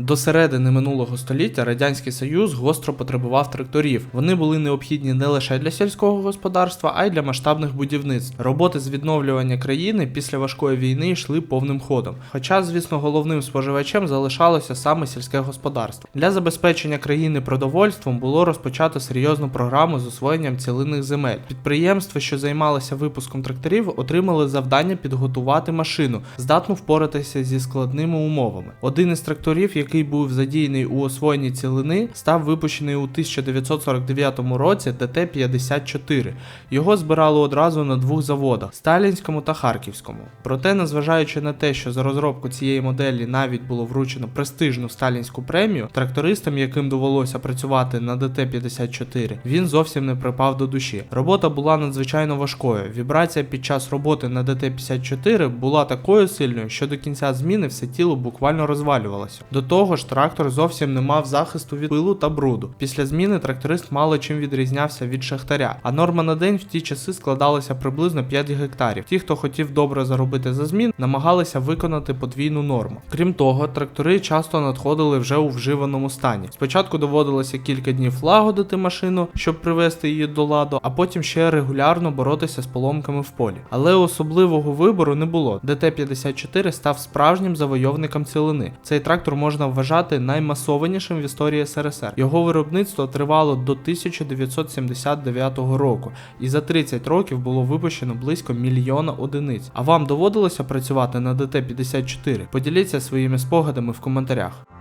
До середини минулого століття Радянський Союз гостро потребував тракторів. Вони були необхідні не лише для сільського господарства, а й для масштабних будівництв. Роботи з відновлювання країни після важкої війни йшли повним ходом. Хоча, звісно, головним споживачем залишалося саме сільське господарство. Для забезпечення країни продовольством було розпочато серйозну програму з освоєнням цілинних земель. Підприємства, що займалися випуском тракторів, отримали завдання підготувати машину, здатну впоратися зі складними умовами. Один із тракторів, який був задіяний у освоєнні цілини, став випущений у 1949 році ДТ-54. Його збирали одразу на двох заводах Сталінському та Харківському. Проте, незважаючи на те, що за розробку цієї моделі навіть було вручено престижну сталінську премію, трактористам, яким довелося працювати на ДТ-54, він зовсім не припав до душі. Робота була надзвичайно важкою. Вібрація під час роботи на ДТ-54 була такою сильною, що до кінця зміни все тіло буквально розвалювалося. До того ж, трактор зовсім не мав захисту від пилу та бруду. Після зміни тракторист мало чим відрізнявся від шахтаря, а норма на день в ті часи складалася приблизно 5 гектарів. Ті, хто хотів добре заробити за змін, намагалися виконати подвійну норму. Крім того, трактори часто надходили вже у вживаному стані. Спочатку доводилося кілька днів лагодити машину, щоб привести її до ладу, а потім ще регулярно боротися з поломками в полі. Але особливого вибору не було. ДТ-54 став справжнім завойовником цілини. Цей трактор можна вважати наймасованішим в історії СРСР. Його виробництво тривало до 1979 року, і за 30 років було випущено близько мільйона одиниць. А вам доводилося працювати на ДТ-54? Поділіться своїми спогадами в коментарях.